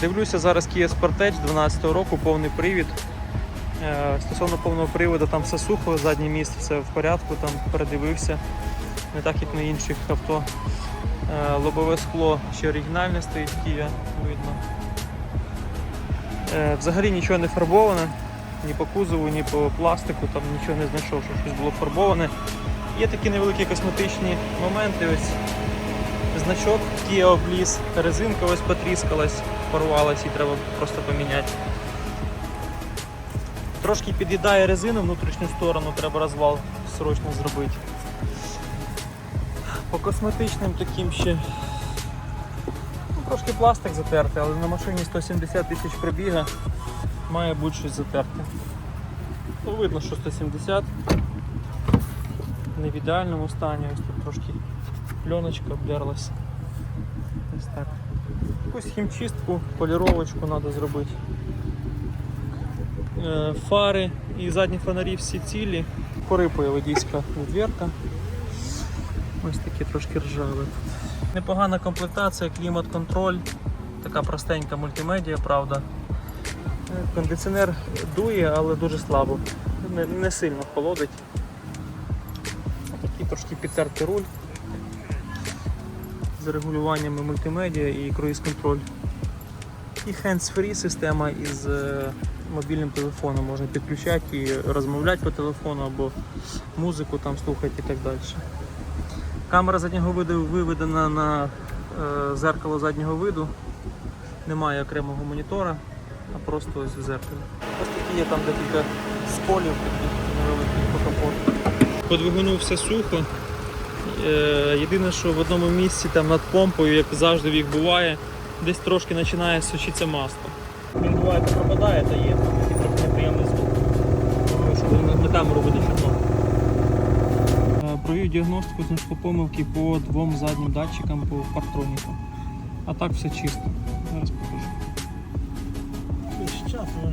Дивлюся зараз Kia Sportage 12 року, повний привід. Е, Стосовно повного приводу, там все сухо, заднє місце все в порядку, там передивився. Не так як на інших авто. Е, Лобове скло ще оригінальне стоїть Kia, видно. Е, Взагалі нічого не фарбоване, ні по кузову, ні по пластику, там нічого не знайшов, що щось було фарбоване. Є такі невеликі косметичні моменти. Ось значок Kia обліз, резинка ось потріскалась, порвалась і треба просто поміняти. Трошки під'їдає резину внутрішню сторону, треба розвал срочно зробити. По косметичним таким ще ну, трошки пластик затертий, але на машині 170 тисяч пробіга має бути щось затерте. Ну, видно, що 170 не в ідеальному стані, ось тут трошки пленочка обдерлась. Ось так. Якусь хімчистку, поліровочку треба зробити. Е, Фари і задні фонарі всі цілі. Порипує водійська дверка. Ось такі трошки ржаві. Непогана комплектація, клімат-контроль, така простенька мультимедіа, правда. Е, Кондиціонер дує, але дуже слабо. Не, не сильно холодить. Такий трошки підтертий руль з регулюваннями мультимедіа і круїз-контроль. І hands-free система із е, мобільним телефоном можна підключати і розмовляти по телефону або музику там слухати і так далі. Камера заднього виду виведена на е, зеркало заднього виду. Немає окремого монітора, а просто ось в зеркалі. Ось такі є там декілька сколів таких невеликих по капоту. По двигуну все сухо. Е, єдине, що в одному місці там над помпою, як завжди в їх буває, десь трошки починає сушитися масло. Він буває, то пропадає, то є такий трохи неприємний звук. Щоб на камеру буде чутно. Е, провів діагностику, знайшло помилки по двом заднім датчикам по партроніку. А так все чисто. Зараз покажу. Ну,